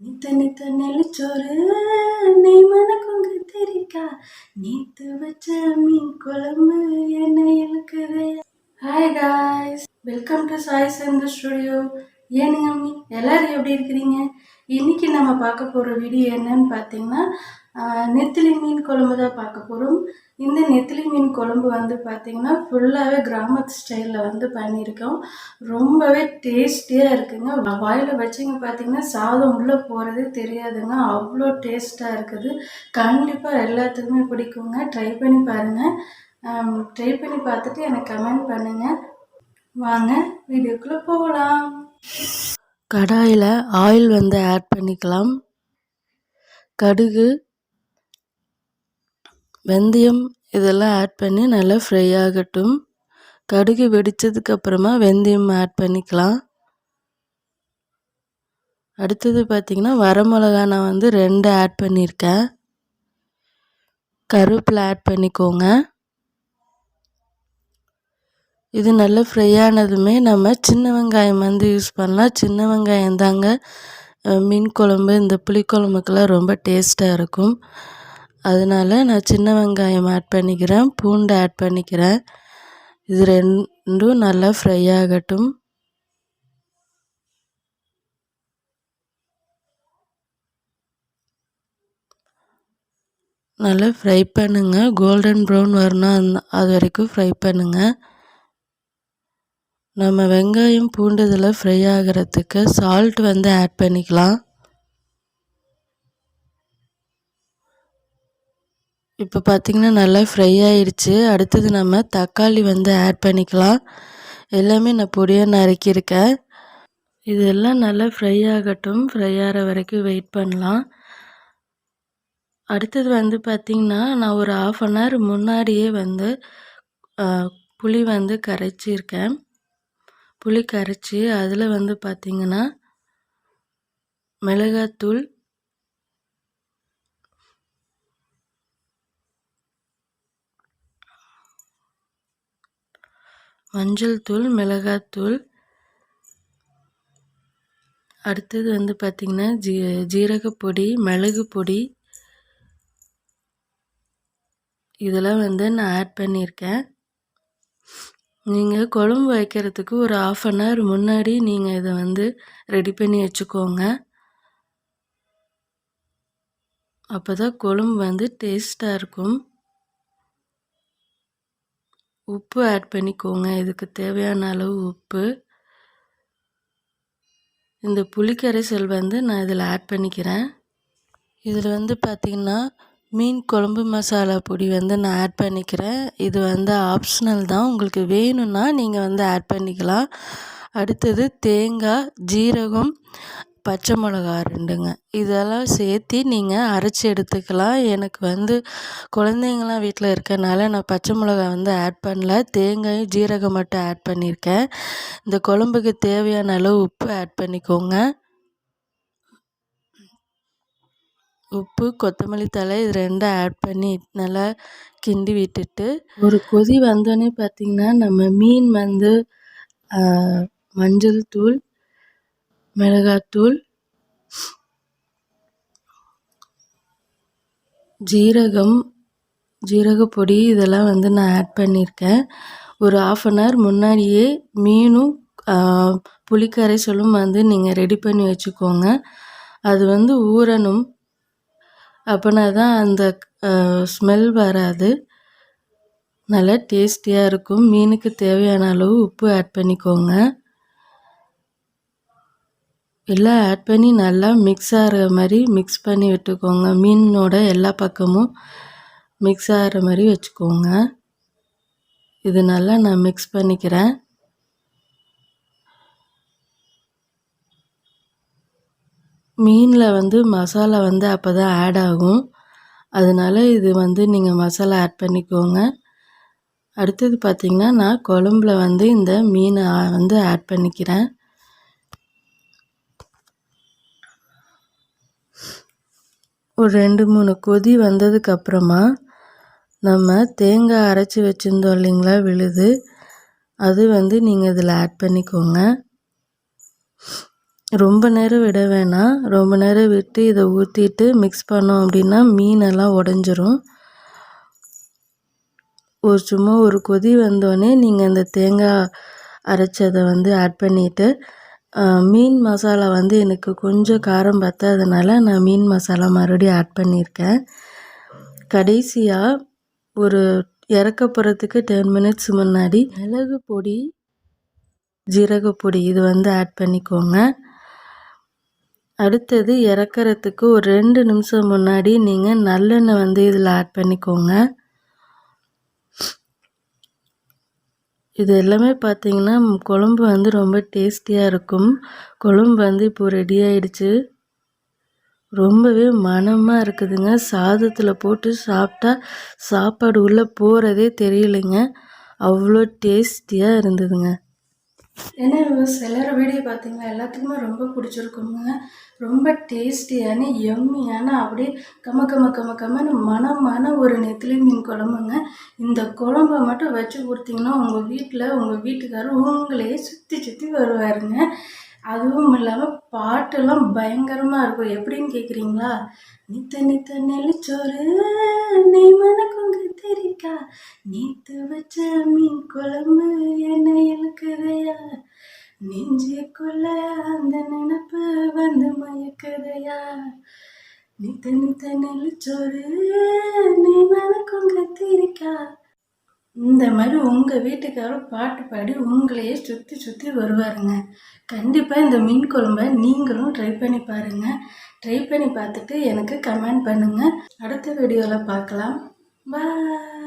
நித்த நித்த நெல்லிச்சோறு நீ மனக்குங்க தெரிக்கா. நீத்து வச்ச மீன் குழம்பு என்ன இருக்குது hi guys welcome to Sai Santha studio ஏனுங்க அம்மி எல்லாரும் எப்படி இருக்கிறீங்க? இன்னைக்கு நம்ம பார்க்க போகிற வீடியோ என்னன்னு பார்த்தீங்கன்னா நெத்திலி மீன் குழம்பு தான் பார்க்க போகிறோம் இந்த நெத்திலி மீன் குழம்பு வந்து பார்த்திங்கன்னா ஃபுல்லாகவே கிராமத்து ஸ்டைலில் வந்து பண்ணியிருக்கோம். ரொம்பவே டேஸ்டியாக இருக்குங்க. வ- வாயில வச்சிங்க பார்த்திங்கன்னா சாதம் உள்ளே போகிறதே தெரியாதுங்க. அவ்வளோ டேஸ்ட்டாக இருக்குது. கண்டிப்பாக எல்லாத்துக்குமே பிடிக்குங்க. ட்ரை பண்ணி பாருங்கள் ட்ரை பண்ணி பார்த்துட்டு எனக்கு கமெண்ட் பண்ணுங்கள் வாங்க வீடியோக்குள்ளே போகலாம். கடாயில் ஆயில் வந்து ஆட் பண்ணிக்கலாம். கடுகு வெந்தயம் இதெல்லாம் ஆட் பண்ணி நல்லா ஃப்ரை ஆகட்டும். கடுகு வெடிச்சதுக்கு அப்புறமா வெந்தயம் ஆட் பண்ணிக்கலாம். அடுத்தது பார்த்திங்கன்னா வரமிளகா நான் வந்து ரெண்டு ஆட் பண்ணியிருக்கேன் கருவேப்பிலை ஆட் பண்ணிக்கோங்க. இது நல்லா ஃப்ரை ஆனதுமே நம்ம சின்ன வெங்காயம் வந்து யூஸ் பண்ணலாம். சின்ன வெங்காயம் தாங்க மீன் குழம்பு இந்த புளிக்குழம்புக்கெல்லாம் ரொம்ப டேஸ்ட்டாக இருக்கும். அதனால நான் சின்ன வெங்காயம் ஆட் பண்ணிக்கிறேன். பூண்டு ஆட் பண்ணிக்கிறேன். இது ரெண்டும் நல்லா ஃப்ரை ஆகட்டும். நல்லா ஃப்ரை பண்ணுங்கள் கோல்டன் ப்ரௌன் வரணும். அந்த- அது வரைக்கும் ஃப்ரை பண்ணுங்கள் நம்ம வெங்காயம் பூண்டு இதில் ஃப்ரை ஆகிறதுக்கு சால்ட் வந்து ஆட் பண்ணிக்கலாம். இப்போ பார்த்திங்கன்னா நல்லா ஃப்ரை ஆயிடுச்சு அடுத்தது நம்ம தக்காளி வந்து ஆட் பண்ணிக்கலாம். எல்லாமே நான் பொடியாக நறுக்கியிருக்கேன் இதெல்லாம் நல்லா ஃப்ரை ஆகட்டும். ஃப்ரை ஆகிற வரைக்கும் வெயிட் பண்ணலாம். அடுத்தது வந்து பார்த்திங்கன்னா நான் ஒரு ஆஃப் அன் ஹவர் முன்னாடியே வந்து புளி வந்து கரைச்சிருக்கேன். புளி கரைச்சி அதில் வந்து பார்த்திங்கன்னா மிளகாத்தூள் மஞ்சள் தூள் மிளகாத்தூள் அடுத்தது வந்து பார்த்திங்கன்னா ஜீ ஜீரகப்பொடி மிளகு பொடி. இதெல்லாம் வந்து நான் ஆட் பண்ணியிருக்கேன். நீங்கள் குழம்பு வைக்கிறதுக்கு ஒரு ஆஃப் அன் ஹவர் முன்னாடி நீங்கள் இதை வந்து ரெடி பண்ணி வச்சுக்கோங்க. அப்போ தான் குழம்பு வந்து டேஸ்ட்டாக இருக்கும். உப்பு ஆட் பண்ணிக்கோங்க. இதுக்கு தேவையான அளவு உப்பு. இந்த புளிக்கரைசல் வந்து நான் இதில் ஆட் பண்ணிக்கிறேன். இதில் வந்து பார்த்திங்கன்னா மீன் குழம்பு மசாலா பொடி வந்து நான் ஆட் பண்ணிக்கிறேன். இது வந்து ஆப்ஷனல் தான். உங்களுக்கு வேணும்னா நீங்கள் வந்து ஆட் பண்ணிக்கலாம். அடுத்தது தேங்காய் ஜீரகம் பச்சை மிளகா ரெண்டுங்க. இதெல்லாம் சேர்த்து நீங்கள் அரைச்சி எடுத்துக்கலாம். எனக்கு வந்து குழந்தைங்களாம் வீட்டில் இருக்கறனால நான் பச்சை மிளகா வந்து ஆட் பண்ணல. தேங்காயும் ஜீரகம் மட்டும் ஆட் பண்ணியிருக்கேன் இந்த குழம்புக்கு தேவையான அளவு உப்பு ஆட் பண்ணிக்கோங்க. உப்பு கொத்தமல்லி தழை இது ரெண்டும் ஆட் பண்ணி நல்லா கிண்டி விட்டுட்டு ஒரு கொதி வந்தோடனே பார்த்திங்கன்னா நம்ம மீன் வந்து மஞ்சள் தூள் மிளகாத்தூள் ஜீரகம் ஜீரகப்பொடி இதெல்லாம் வந்து நான் ஆட் பண்ணியிருக்கேன் ஒரு ஆஃப் அன் ஹவர் முன்னாடியே மீனும் புளிக்கரை புளிக்கரைசலும் வந்து நீங்கள் ரெடி பண்ணி வச்சுக்கோங்க. அது வந்து ஊறணும். அப்போனா தான் அந்த ஸ்மெல் வராது. நல்லா டேஸ்டியாக இருக்கும். மீனுக்கு தேவையான அளவு உப்பு ஆட் பண்ணிக்கோங்க. எல்லாம் ஆட் பண்ணி நல்லா மிக்ஸ் ஆகிற மாதிரி மிக்ஸ் பண்ணி விட்டுக்கோங்க. மீனோட எல்லா பக்கமும் மிக்ஸ் ஆகிற மாதிரி வச்சுக்கோங்க. இது நல்லா நான் மிக்ஸ் பண்ணிக்கிறேன். மீனில் வந்து மசாலா வந்து அப்போ தான் ஆட் ஆகும். அதனால இது வந்து நீங்கள் மசாலா ஆட் பண்ணிக்கோங்க. அடுத்தது பார்த்திங்கன்னா நான் குழம்புல வந்து இந்த மீனை வந்து ஆட் பண்ணிக்கிறேன். ஒரு ரெண்டு மூணு கொதி வந்ததுக்கப்புறமா நம்ம தேங்காய் அரைச்சி வச்சுருந்தோம் இல்லைங்களா விழுது. அது வந்து நீங்கள் இதில் ஆட் பண்ணிக்கோங்க. ரொம்ப நேரம் விட வேணாம். ரொம்ப நேரம் விட்டு இதை ஊற்றிட்டு மிக்ஸ் பண்ணோம் அப்படின்னா மீனெல்லாம் உடஞ்சிரும். ஒரு சும்மா ஒரு கொதி வந்தோடனே நீங்கள் அந்த தேங்காய் அரைச்சதை வந்து ஆட் பண்ணிவிட்டு மீன் மசாலா வந்து எனக்கு கொஞ்சம் காரம் பத்தாதனால நான் மீன் மசாலா மறுபடியும் ஆட் பண்ணியிருக்கேன். கடைசியாக ஒரு இறக்க போகிறதுக்கு டென் மினிட்ஸ் முன்னாடி மிளகு பொடி ஜீரகப்பொடி இது வந்து ஆட் பண்ணிக்கோங்க. அடுத்தது இறக்கிறதுக்கு ஒரு ரெண்டு நிமிஷம் முன்னாடி நீங்கள் நல்லெண்ணெய் வந்து இதில் ஆட் பண்ணிக்கோங்க. இது எல்லாமே பார்த்தீங்கன்னா குழம்பு வந்து ரொம்ப டேஸ்டியாக இருக்கும். குழம்பு வந்து இப்போது ரெடி ஆயிடுச்சு. ரொம்பவே மணமாக இருக்குதுங்க. சாதத்தில் போட்டு சாப்பிட்டா சாப்பாடு உள்ளே போகிறதே தெரியலைங்க. அவ்வளோ டேஸ்டியாக இருந்ததுங்க. ஏன்னா சிலர் வீடியோ பார்த்தீங்களா? எல்லாத்துக்குமே ரொம்ப பிடிச்சிருக்குங்க. ரொம்ப டேஸ்டியான எம்மியான அப்படியே கம கம கம கமன்னு மனமான ஒரு நெத்திலி மீன் குழம்புங்க. இந்த குழம்ப மட்டும் வச்சு கொடுத்தீங்கன்னா உங்கள் வீட்டில் உங்கள் வீட்டுக்காரர் உங்களையே சுற்றி சுற்றி வருவாருங்க. அதுவும் இல்லாமல் பாட்டெல்லாம் பயங்கரமாக இருக்கும். எப்படின்னு கேட்குறீங்களா நித்த நித்த நெல்லிச்சோறு நீ மனக்குங்க தெரிக்கா. நீத்து வச்ச மீன் குழம்பு என்ன இழுக்குதையா. நெஞ்சுக்குள்ள அந்த நினப்பு வந்து மயக்குதையா. நித்த நித்த நெல்லிச்சோறு இந்த மாதிரி உங்கள் வீட்டுக்காரர் பாட்டு பாடி உங்களையே சுற்றி சுற்றி வருவாருங்க. கண்டிப்பாக இந்த மீன் குழம்ப நீங்களும் ட்ரை பண்ணி பாருங்கள் ட்ரை பண்ணி பார்த்துட்டு எனக்கு கமெண்ட் பண்ணுங்கள் அடுத்த வீடியோவில் பார்க்கலாம். பாய்